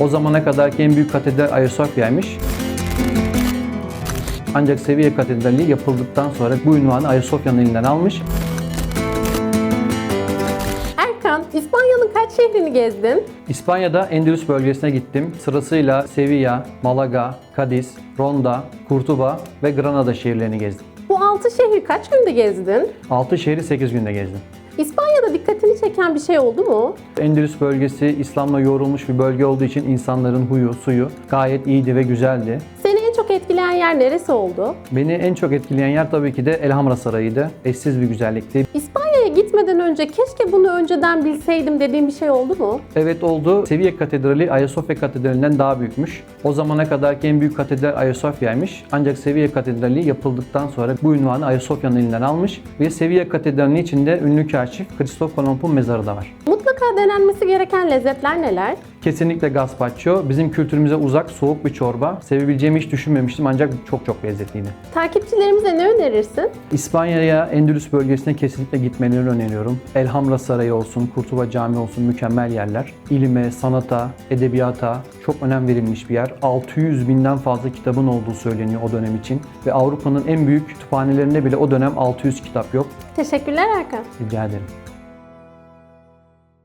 O zamana kadarki en büyük katedral Ayasofya'ymış. Ancak Seviye Katedrali yapıldıktan sonra bu ünvanı Ayasofya'nın elinden almış. Erkan, İspanya'nın kaç şehrini gezdin? İspanya'da Endülüs bölgesine gittim. Sırasıyla Sevilla, Malaga, Cadiz, Ronda, Kurtuba ve Granada şehirlerini gezdim. Bu 6 şehri kaç günde gezdin? 6 şehri 8 günde gezdim. İspanya'da dikkatini çeken bir şey oldu mu? Endülüs bölgesi İslam'la yoğrulmuş bir bölge olduğu için insanların huyu, suyu gayet iyiydi ve güzeldi. Seni en çok etkileyen yer neresi oldu? Beni en çok etkileyen yer tabii ki de Elhamra Sarayı'ydı. Eşsiz bir güzellikti. İspanya'ya gitmeden önce keşke bunu önceden bilseydim dediğim bir şey oldu mu? Evet oldu. Seviye Katedrali Ayasofya Katedrali'nden daha büyükmüş. O zamana kadarki en büyük katedral Ayasofya'ymış. Ancak Seviye Katedrali yapıldıktan sonra bu ünvanı Ayasofya'nın elinden almış ve Seviye Katedrali'nin içinde ünlü kaşif Kristof Kolomb'un mezarı da var. Mutlaka denenmesi gereken lezzetler neler? Kesinlikle gazpacho. Bizim kültürümüze uzak, soğuk bir çorba. Sevebileceğimi hiç düşünmemiştim ancak çok çok lezzetliydi. Takipçilerimize ne önerirsin? İspanya'ya, Endülüs bölgesine kesinlikle gitmelerini öneriyorum. Elhamra Sarayı olsun, Kurtuba Camii olsun mükemmel yerler. İlime, sanata, edebiyata çok önem verilmiş bir yer. 600 binden fazla kitabın olduğu söyleniyor o dönem için. Ve Avrupa'nın en büyük kütüphanelerinde bile o dönem 600 kitap yok. Teşekkürler Erkan. Rica ederim.